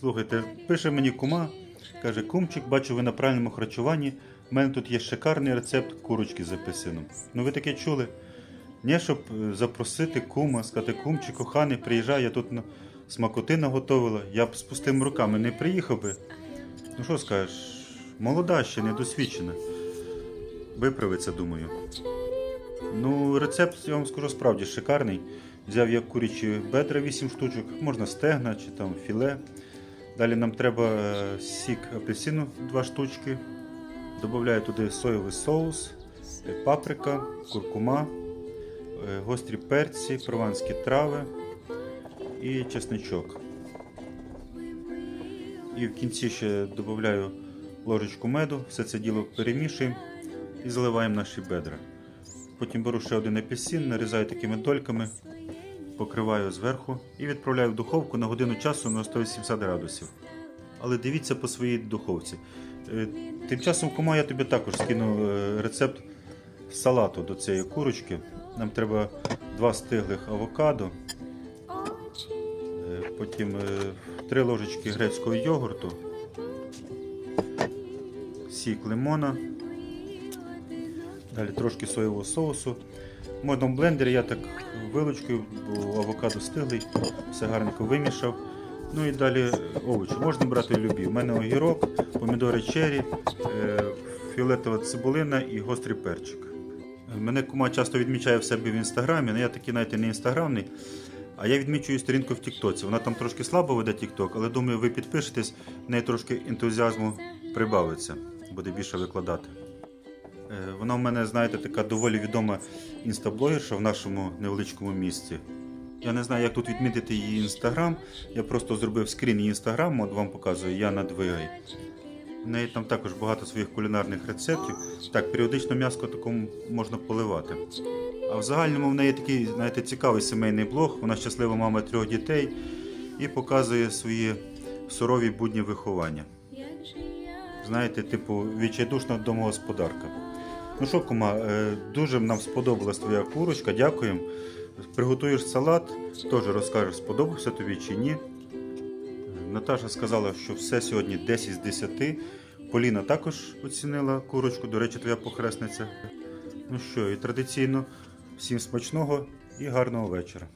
Слухайте, пише мені кума, каже, кумчик, бачу, ви на правильному харчуванні. У мене тут є шикарний рецепт курочки з апельсином. Ну ви таке чули? Не, щоб е, запросити кума, сказати, кумчик, коханий, приїжджай, я тут на- смакоти наготовила. Я б з пустими руками не приїхав би. Ну що скажеш, молода ще, недосвідчена. Виправиться, думаю. Ну, рецепт, я вам скажу, справді шикарний. Взяв я курячі бедра 8 штучок, можна стегна чи там філе. Далі нам треба е, сік апельсину 2 штучки. Добавляю туди соєвий соус, е, паприка, куркума, е, гострі перці, прованські трави і чесничок. І в кінці ще додаю ложечку меду, все це діло перемішуємо і заливаємо наші бедра. Потім беру ще один апельсин, нарізаю такими дольками, покриваю зверху і відправляю в духовку на годину часу на 180 градусів. Але дивіться по своїй духовці. Е, Тим часом, кума, я тобі також скину е, рецепт салату до цієї курочки. Нам треба два стиглих авокадо, е, потім 3 ложечки грецького йогурту, сік лимона, далі трошки соєвого соусу. В блендері, я так вилочкою, бо авокадо стиглий, все гарненько вимішав. Ну і далі овочі. Можна брати любі. У мене огірок, помідори чері, е, фіолетова цибулина і гострий перчик. Мене кума часто відмічає в себе в інстаграмі, але я такий навіть не інстаграмний. А я відмічую сторінку в Тіктоці. Вона там трошки слабо веде Тікток, але думаю, ви підпишетесь, в неї трошки ентузіазму прибавиться, буде більше викладати. Е, Вона в мене, знаєте, така доволі відома інстаблогерша в нашому невеличкому місті. Я не знаю, як тут відмітити її інстаграм. Я просто зробив скрін її інстаграму, от вам показую Яна Двигай. В неї там також багато своїх кулінарних рецептів. Так, періодично м'яско такому можна поливати. А в загальному в неї такий, знаєте, цікавий сімейний блог. Вона щаслива мама трьох дітей і показує свої сурові будні виховання. Знаєте, типу, відчайдушна домогосподарка. Ну що, кума, е, дуже нам сподобалась твоя курочка, дякуємо. Приготуєш салат, теж розкажеш, сподобався тобі чи ні. Наташа сказала, що все сьогодні 10 з 10. Поліна також оцінила курочку, до речі, твоя похресниця. Ну що, і традиційно, всім смачного і гарного вечора.